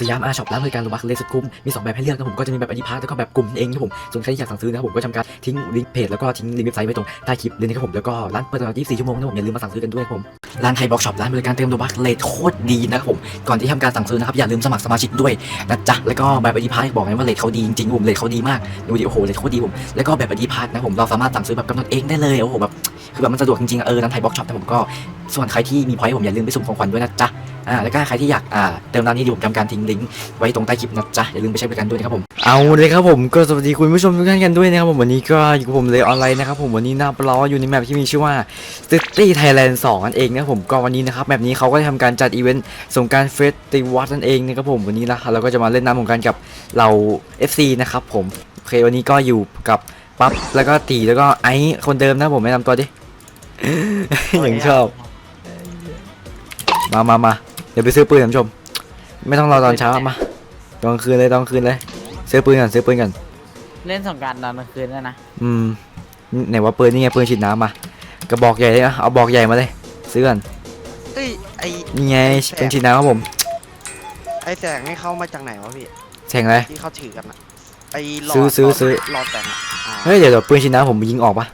สยามอาช็อปร้านบริการโลบักเลสุดคุ้ม มี 2 แบบให้เลือกนะผมก็จะมีแบบอ d ิพาร์แล้วก็แบบกลุ่มเองนะผมส่วนใครที่อยากสั่งซื้อนะครับผมก็ทำการทิ้งลิงก์เพจแล้วก็ทิ้งลิงก์เว็บไซต์ไว้ตรงใต้คลิปเลยนะครับผมแล้วก็ร้านเปิดตลอด 24 ชั่วโมงนะผมอย่าลืมมาสั่งซื้อกันด้วยผมร้านไทยบล็อกช็อปร้านบริการเติมโลบักเลทโคตรดีนะครับผมก่อนที่ทำการสั่งซื้อนะครับอย่าลืมสมัครสมาชิกด้วยนะจ๊ะแล้วก็แบบอ d ิพาร์บอกไงว่าเลทเขาดีจริงๆผมเลทเขาดีมากดูดิโอ้โหเลทโคตรดีผมแล้วก็แบบอ d ิพาร์นะผมเราสามารถสั่งซื้อแบบกำหนดเองได้เลยโอ้โหแบบคือแบบมันสะดวกจริงๆเออร้านไทยบล็อกช็อปนะผมก็ส่วนใครที่มีพอยต์ผมอย่าลืมไปสุ่มของขวัญด้วยนะจ๊ะ อ่าแล้วก็ใครที่อยากอ่าเติมร้านนี้เดี๋ยวผมทำการทิ้งลิงก์ไว้ตรงใต้คลิปนะจ๊ะอย่าลืมไปใช้บริการด้วยนะครับผมเอาเลยครับผมก็สวัสดีคุณผู้ชมทุกท่านกันด้วยนะครับผมวันนี้ก็อยู่กับผมเลยออนไลน์นะครับผมวันนี้หน้าปลออยู่ในแมปที่มีชื่อว่า City Thailand 2นั่นเองนะครับผมก็วันนี้นะครับแมปนี้เขาก็ได้ทำการจัดอีเวนต์สงกรารเฟสติวัลนั่นเองนะครับผมวันนี้นะเราก็จะมาเล่นน้ำสงกรารกับเรา FC นะครับผมโอเควันนี้ก็อยู่กับปั๊บแล้วก็ตีแล้วก็ไอซ์คนเดิมนะผมแนะนำตัวดิ อย่างชอบมามามา เดี๋ยวไปซื้อปืนท่านผู้ชม ไม่ต้องรอตอนเช้ามาตอนกลางคืนเลยตอนกลางคืนเลยซื้อปืนก่อนซื้อปืนก่อนเล่นสงกรารตอนกลางคืนด้วยนะอืมไหนว่าปืนนี่ไงปืนฉีดน้ำมากระบอกใหญ่เลยนะเอาบอกใหญ่มาเลย ซื้อก่อนเอ้ยไอนี่ไงปืนฉีดน้ำครับผมไอแสงนี่เข้ามาจากไหนวะพี่แข่งเลยที่เขาถือกันอะไอหลอดซื้อซื้อซื้อ หลอดแสงอะอ่าเฮ้ยเดี๋ยวเดี๋ยวปืนฉีดน้ำผมยิงออกปะ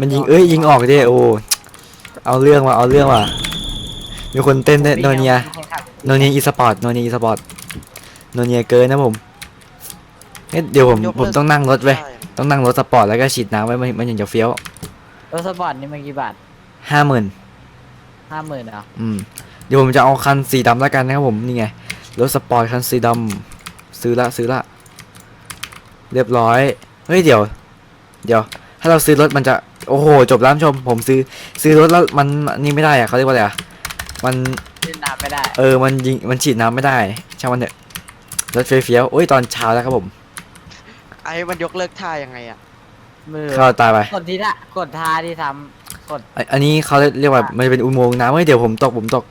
มันยิงเอ้ยยิงออกดิโอ้เอาเรื่องว่ะเอาเรื่องว่ะ มีคนเต้นด้วยโนเนียโนเนียอีสปอร์ตโนเนียอีสปอร์ตโนเนียเกินนะผมเฮ้ยเดี๋ยวผมยกผมเลิกต้องนั่งรถไว้ยใช่ต้องนั่งรถสปอร์ตแล้วก็ฉีดน้ำไว้มันมันอย่างจะเฟี้ยวรถสปอร์ตนี่มันกี่บาทห้าหมื่นห้าหมื่นเหรออืมเดี๋ยวผมจะเอาคันสีดำแล้วกันนะครับผมนี่ไงรถสปอร์ตคันสีดำซื้อละซื้อละ เรียบร้อยเฮ้ยเดี๋ยว เดี๋ยว ถ้าเราซื้อรถมันจะโอ้โหจบแล้วท่านผู้ชมผมซื้อซื้อรถแล้วมันนี่ไม่ได้อะเขาเรียกว่าอะไรอะ มันเล่นน้ำไม่ได้เออมันยิงมันฉีดน้ำไม่ได้ช่างมันเถอะรถเฟี้ยวๆโอ้ยตอนเช้าแล้วครับผมไอมันยกเลิกท่ายังไงอะมือเข้าตายไปกดที่ละกดท่าที่ทำกดอันอันนี้เขาเรียกว่ามันจะเป็นอุโมงค์น้ำเฮ้ยเดี๋ยวผมตกผมตก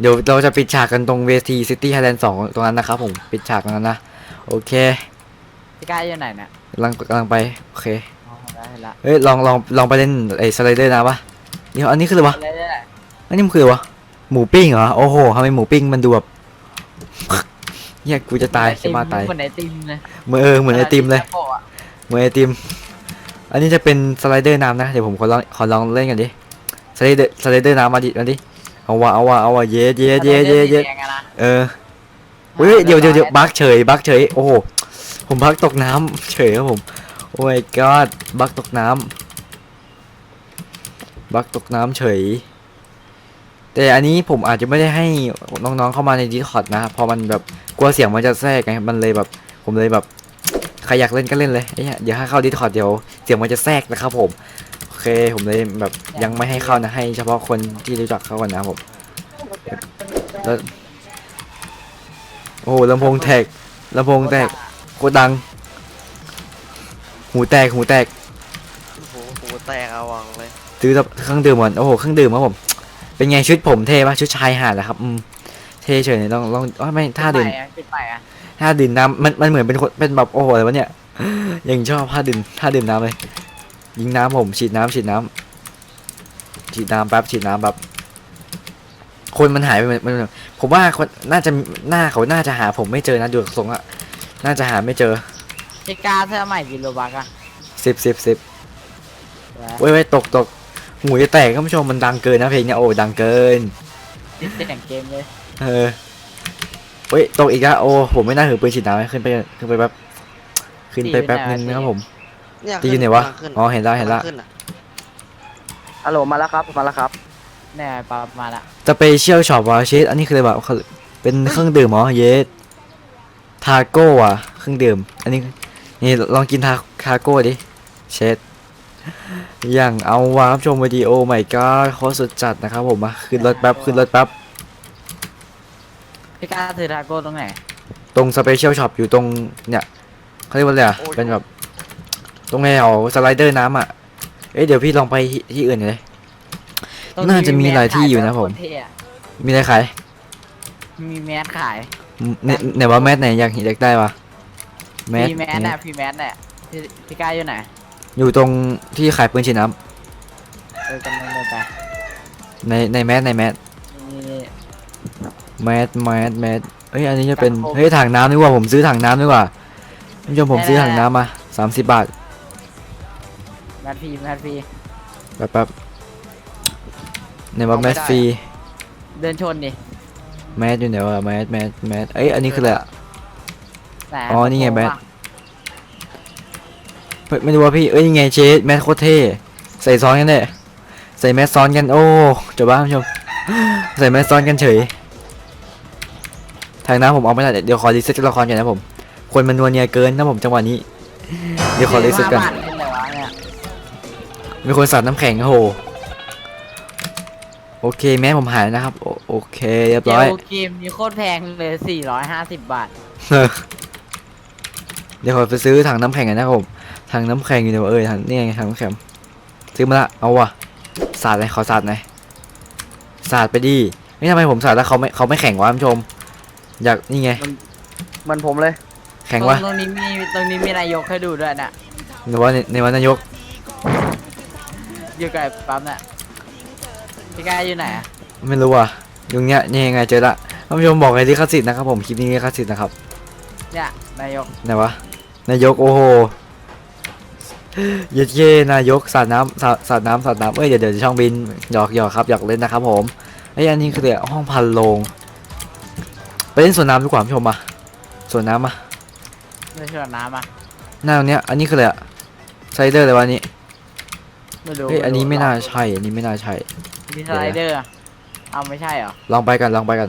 เดี๋ยวเราจะปิดฉากกันตรงเวทีซิตี้ไฮแลนด์สองตรงนั้นนะครับผมปิดฉากตรงนั้นนะโอเคพี่กายอยู่ไหนเนี่ยกำลังกำลังไปโอเคอ๋อได้ละเฮ้ยลองลองลองไปเล่นไอ้สไลเดอร์นะปะเดี๋ยวอันนี้คืออะไรวะเรื่อยอันนี้มันคืออะไรวะ หมูปิ้งเหรอ โอ้โหทำไมหมูปิ้งมันดูแบบเฮียกูจะๆตายไอติจะมมาตายเหมือนไอติมเลยเหมือนเออเหมือนไอติมเลยโปะอะเหมือนไอติม อันนี้จะเป็นสไลเดอร์น้ำนะ เดี๋ยวผมขอลองขอลองเล่นกันดิ สไลเดอร์สไลเดอร์น้ำมาดิมาดิ เอาวะเอาวะเอาวะเย้เย้เย้เย้เย้สีแดงอะนะเออเฮ้ยเดี๋ยวเดี๋ยวเดี๋ยวบักเฉยบักเฉย โอ้โห ผมบักตกน้ำเฉยครับผม โอ้ my god บักตกน้ำบักตกน้ำเฉย แต่อันนี้ผมอาจจะไม่ได้ให้น้องๆเข้ามาใน Discord นะเพอมันแบบกลัวเสียงมันจะแทรกไงมันเลยแบบ ผมเลยแบบใครอยากเล่นก็เล่นเลยเอ้ยเดี๋ยวให้เข้า Discord เดี๋ยวเสียงมันจะแทรกนะครับผมโอเคผมเลยแบบยังไม่ให้เข้านะ ให้เฉพาะคนที่รู้จักเข้าก่อนนะครับผมแล้วโอ้โหลำโพงแตกลำโพงแตกโคตรดัง หูแตกหูแตกโอ้โหหูแตกเอาวังเลยซื้อเครื่องดื่มก่อนโอ้โหเครื่องดื่มครับผม เป็นไงชุดผมเท่ปะชุดชายหาดนะครับอืมเท่เฉยเลยลองลองอ้าวไม่ท่าดื่มปิดไปอะปิดไปอะท่าดื่มน้ำมันมันเหมือนเป็นคนเป็นแบบโอ้โหอะไรวะเนี่ยยังชอบท่าดื่มท่าดื่มน้ำเลย ยิงน้ำผมฉีดน้ำฉีดน้ำฉีดน้ำแป๊บฉีดน้ำแบบคนมันหายไปมันมันผมว่าคนน่าจะหน้าเขาน่าจะหาผมไม่เจอนะดูจากทรงอะน่าจะหาไม่เจอพี่กาเสื้อใหม่กิโลบักอะสิบสิบสิบเว้ยเว้ยตกตก หูจะแตกท่านผู้ชมมันดังเกินนะเพลงเนี้ยโอ้ดังเกินติดเสียงเกมเลยเออเฮ้ยตกอีกแล้วโอ้ผมไม่น่าถือปืนฉีดน้ำให้ขึ้นไปขึ้นไปแป๊บขึ้นไปแป๊บนึงนะครับผมเนี่ยตีอยู่ไหนวะกำลังขึ้นอ๋อเห็นแล้วเห็นแล้วกำงขึ้อะฮัลโหลมาแล้วครับมาแล้วครับเนี่ยปรับมาละสเปเชียลช็อปวะเชดอันนี้คืออะไรแบบเป็นเครื่องดื่มเหรอเยสทาโก้อะเครื่องดื่ม อันนี้นี่ลองกินทาทาโก้ดิเชด อย่างเอาวาร์ปชมวิดีโอใหม่ก็โคตรสุดจัดนะครับผมมาขึ้นรถแป๊บขึ้นรถแป๊บพี่กาถือทาโก้ตรงไหนตรงสเปเชียลช็อปอยู่ตรงเนี่ยเขาเรียกว่าอะไรอะเป็นแบบตรงแนวสไลเดอร์น้ำอะเอ้ยเดี๋ยวพี่ลองไปที่ที่อื่นเลย ตรงน่าจะมีหลายที่อยู่นะผมโคตรเท่อะมีอะไรขายมีแมสขายเนี่ยไหนว่าแมสไหนอยากอยากได้ปะแมส พี่แมสน่ะพี่แมสน่ะพี่พี่กาอยู่ไหน อยู่ตรงที่ขายปืนฉีดน้เออกำลังเดินไปำในในแมสในแมสนี่แมสแมสแมสเฮ้ยอันนี้จะเป็นเฮ้ยถังน้ำดีกว่าผมซื้อถังน้ำดีกว่าท่านผู้ชมผมซื้อถังน้ำมาสามสิบบาทแมทพีแมทพีแป๊บแป๊บในว่าแมสฟรีเดินชนดิแมสอยู่ไหนวะแมสแมสแมสเอ้ยอันนี้คืออะไรอะไหอ๋อนี่ไงแบทว่ะเฮ้ย ไม่รู้ว่าพี่เอ้ยยังไงเชสแมสโคตรเท่ใส่ซ้อนกันเนี่ยใส่แมสซ้อนกันโอ้จบบ้าท่านผู้ชมใส่แมสซ้อนกันเฉยทางน้ำผมเอาไม่ได้เดี๋ยวขอรีเซ็ตละครก่อนนะผมคนมันนวลเนียเกินนะผมจังหวะนี้ เดี๋ยวขอรีเซ็ตกันห้าบาทเป็นไรวะเนี่ยมีคนสาดน้ำแข็งโอ้โหโอเคแม่ผมหายนะครับ โอโอเคเรียบเจร้อยลเกมนี้โคตรแพงเลย450 บาท เดี๋ยวขอไปซื้อถังน้ำแข็งกันนะครับผม ถังน้ำแข็งอยู่ไหนวะเอ้ยถังนี่ไงถังน้ำแข็งซื้อมาละเอาวะสาดเลยขอสาดหน่อยสาดไปดินี่ทำไมผมสาดแล้วเขาไม่เขาไม่แข่งวะท่านผู้ชม อยากนี่ไงเหมันผมเลย แข่งตรงวะตรงนี้มีตรงนี้มีนายกให้ดูด้วยนะหรือว่าในในวันนายกอยู่กับไอ้ปั๊มน่ะพี่กายอยู่ไหนอะไม่รู้ว่ะยุงเนี้ยนี่ยังไงเจอละท่านผู้ชมบอกไงที่คาสิทธิ์นะครับผมคลิปนี้คาสิทธิ์นะครับเนี่ยนายกไหนวะนายกโอ้โห เย็ดเย่นายกสาดน้ำสาดสาดน้ำสาดน้ำเอ้ยเดี๋ยวเดี๋ยวช่องบินหยอกหยอกครับหยอกเล่นนะครับผมไอ้ยอันนี้คือเดี๋ยวห้องพันโลงไปเล่นสวนน้ำดีกว่าผู้ชมมาสวนน้ำมาไม่ใช่น้ำอะหน้าตรงเนี้ยอันนี้คืออะไรอะไซเดอร์เลยวะอันนี้ไม่รู้เฮ้ยอันนี้ไม่น่าใช่อันนี้ไม่น่าใช่ มีสไลเดอร์อะเอาไม่ใช่เหรอลองไปกันลองไปกัน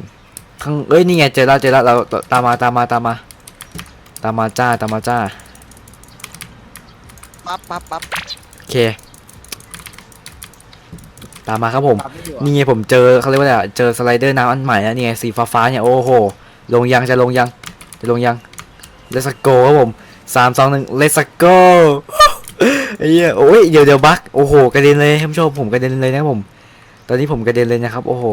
ข้างเอ้ยนี่ไงเจอแล้วเจอแล้วเราตามมาตามมาตามมา ตามมาจ้าตามมาจ้า ปั๊บปั๊บปั๊บโอเค ตามมาครับผม ปั๊ไม่อยู่อะนี่ไงผมเจอเขาเรียกว่าอะไรอะเจอสไลเดอร์น้ำอันใหม่แล้วนี่ไงสีฟ้าๆเนี่ยโอ้โห ลงยังจะลงยัง จะลงยังเลสโกครับผมสามสองหนึ่งเลสโกไอ้เหี้ยโอ้ยเดี๋ยวเดี๋ยวบักโอ้โหกระเด็นเลยท่านผู้ชมผมกระเด็นเลยนะครับผม ตอนนี้ผมกระเด็นเลยนะครับ โอ้โห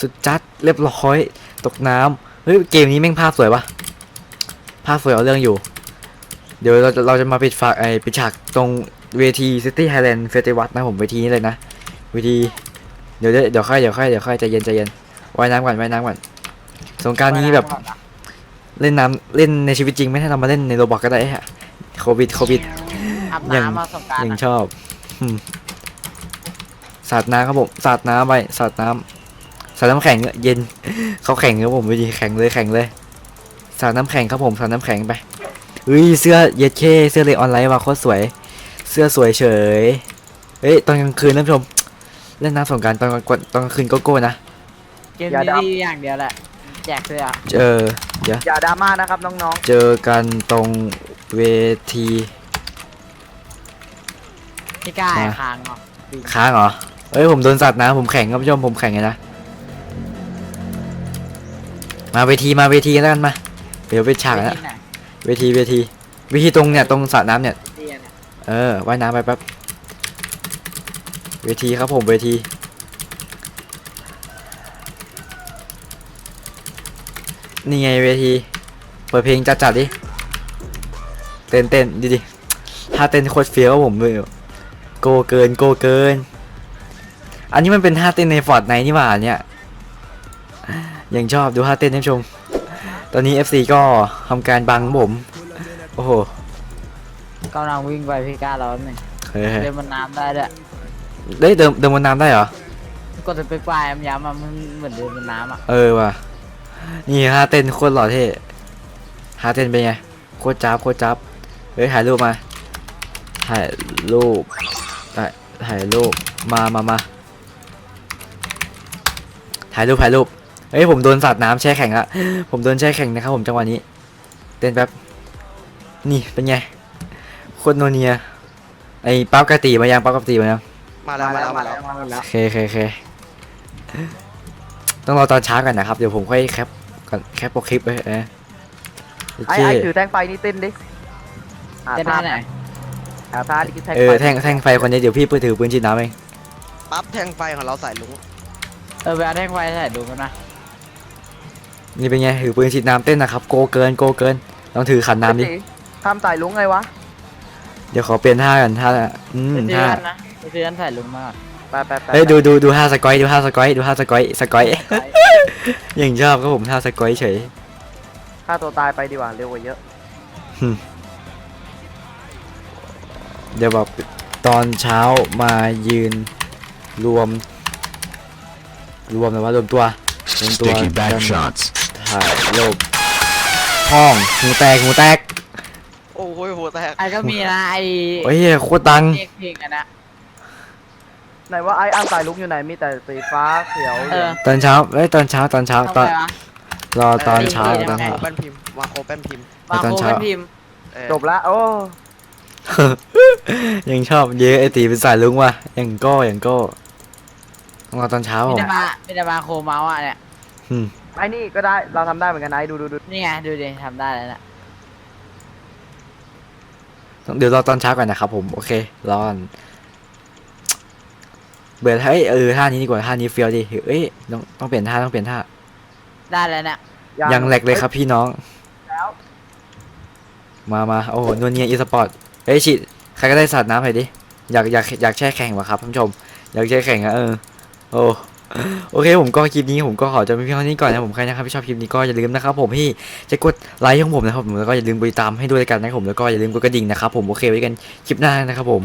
สุดจัดเรียบร้อย ตกน้ำเฮ้ยเกมนี้แม่งภาพสวยปะภาพสวยเอาเรื่องอยู่ เดี๋ยวเราจะเราจะมาปิดฝากไอปิดฉากตรงเวที City Highland Festival นะผมเวทีนี้เลยนะเวทีเดี๋ยวเดี๋ยวเดี๋ยวค่อยเดี๋ยวค่อยเดี๋ยวค่อยใจเย็นใจเย็นว่ายน้ำก่อนว่ายน้ำก่อนสงกรารนี้แบบเล่นน้ำเล่นในชีวิตจริงไม่ให้เรามาเล่นในโรบอกก็ได้ฮะโควิดโควิดอาบยังน้ำมาสงกรารยังชอบอืมสาดน้ำครับผมสาดน้ำไปสาดน้ำสาดน้ำแข็งเย็นเขาแข่งครับผมวิธีแข่งเลยแข่งเลยสาดน้ำแข็งครับผมสาดน้ำแข็งไป เฮ้ยเสื้อเย็ดเคเสื้อเลยออนไลน์ว่ะโคตรสวย เสื้อสวยเฉยเฮ้ยตอนกลางคืนนะผู้ชมเล่นน้ำสงกรารตอนกลางวันตอนกลางคืนโกโก้นะเกมนี้ดีอย่างเดียวแหละแจกเสื้อเจอเดี๋ยวอย่าดราม่านะครับน้องเจอกันตรงเวทีพี่กายมาค้างเนาะค้างเหรอเอ้ยผมโดนสัตว์นะผมแข่งครับผู้ชมผมแข่งไงนะมาเวทีมาเวทีกันแล้วกันมาเดี๋ยวไปฉากไปแล้วที่ไหน เวทีเวทีเวทีตรงเนี่ยตรงสระน้ำเนี่ยที่เนี่ยเออว่ายน้ำไปแป๊บเวทีครับผมเวที นี่ไงเวที เปิดเพลงจัดจัดๆดิ เต้นเต้นดิดิถ้าเต้นโคตรเฟี้ยวครับผมเลยโกเกินโกเกิน อันนี้มันเป็นท่าเต้นในฟอร์ดไนนี่หว่าเนี่ย ยังชอบดูท่าเต้นท่านผู้ชม ตอนนี้ FC ก็ทำการบังผม โอ้โหกำลังวิ่งไปพี่กายเราหนึ่งเฮ้ยเดินบนน้ำได้ด้วยเฮ้ยเดินเดินบนน้ำได้เหรอกดสเปกปลายย้ำๆอะมันเหมือนเดินบนน้ำอะ เออว่ะ นี่ฮาเต้นโคตรหล่อเท่ฮาเต้นเป็นไง โคตรจับโคตรจับ เฮ้ยถ่ายรูปมา ถ่ายรูป ถ่ายถ่ายรูป มามามาถ่ายรูปถ่ายรูป เฮ้ยผมโดนสาดน้ำแช่แข็งละผมโดนแช่แข็งนะครับผมจังหวะนี้ เต้นแป๊บ นี่เป็นไงโคตรโนเนีย ไอ้ป๊าบกะตีมายังป๊าบกะตีมายังๆมาแล้วมาแล้วมาแล้วมาแล้วโอเคโอเคโอเคต้องรอตอนเช้ากันนะครับ เดี๋ยวผมค่อยแคปก่อนแคปโปรคลิปไว้เออโอไอ้เคไอ้ถือแท่งไฟนี่เต้นดิหาจะท่าได้ไหนหาท่าที่แท่งเอไฟอแท่งแท่งไฟคนนี้เดี๋ยวพี่ปืนถือปืนฉีดน้ำเองปั๊บแท่งไฟของเราใส่ลุง เออไปเอาแท่งไฟใส่ดูกันนะ นี่เป็นไงถือปืนฉีดน้ำเต้นนะครับ โกเกินโกเกินต้องถือขันน้ำดิ ทำใส่ลุงไงวะเดี๋ยวขอเปลี่ยนท่ากันท่าอืมไปซื้อท่าอันนะไปซื้ออันใส่ลุงมาก่อนไปไปไปเฮ้ยดูดูดูท่าสกอยดูท่าสกอยดูท่าสกอยสกอยอย่างชอบครับผมท่าสกอยเฉยฆ่าตัวตายไปดีกว่าเร็วกว่าเยอะ เดี๋ยวแบบตอนเช้ามายืนรวม รวมเลยว่ารวมตัวรวมตัว Sticky กั back น shots. ถ่ายรูปห้องหูแตกหูแตกโอ้ยหัวแตกไอ้ก็มีนะไอ้โอ้ยโคตรดัง เพลงเพลงอันนะ ไหนว่าไอ้อ้างตายลุกอยู่ไหนมีแต่สีฟ้าเขียวเหเอลือองตอนเช้าเอ้ยตอนเช้าตอนเช้าทำตอนไมวะ รอตอนเช้าเออตอนได้เช้า แป้นพิมพ์วาโคแป้นพิมพ์มาตอนโคเช้าเป็นพิมพ์เออจบละโอ้ยังชอบเยอะไอตีเป็นสายลุงว่ะยังโก้ยังโก้ต้องรอตอนเช้ามีผมแต่มามีแต่มาโคเมาส์อะเนี่ยอืม ไอ้นี่ก็ได้เราทำได้เหมือนกันไอ้ดูดูดูนี่ไงดูดิทำได้แล้วน่ะต้องเดี๋ยวรอตอนเช้าก่อนนะครับผมโอเครอก่อนเบื่อท่าเอ้ยเออท่านี้ดีกว่าท่านี้เฟี้ยวดิเอ้ยต้องต้องเปลี่ยนท่าต้องเปลี่ยนท่าได้แล้วเนี่ยยังแหลกเลยครับพี่น้องมามาโอ้โหนวลเนียอีสปอร์ตเฮ้ยชิใครก็ได้สาดน้ำหน่อยดิอยากอยากอยากแช่แข่งวะครับท่านผู้ชมอยากแช่แข่งอะเออโอ้ โอเคผมก็คลิปนี้ผมก็ขอจบเพียงเท่านี้ก่อนนะผมใครนะครับที่ชอบคลิปนี้ก็อย่าลืมนะครับผมที่จะกดไลค์ของผมนะครับผมแล้วก็อย่าลืมกดติดตามให้ด้วยกันนะครับผมแล้วก็อย่าลืมกดกระดิ่งนะครับผมโอเคไว้กันคลิปหน้านะครับผม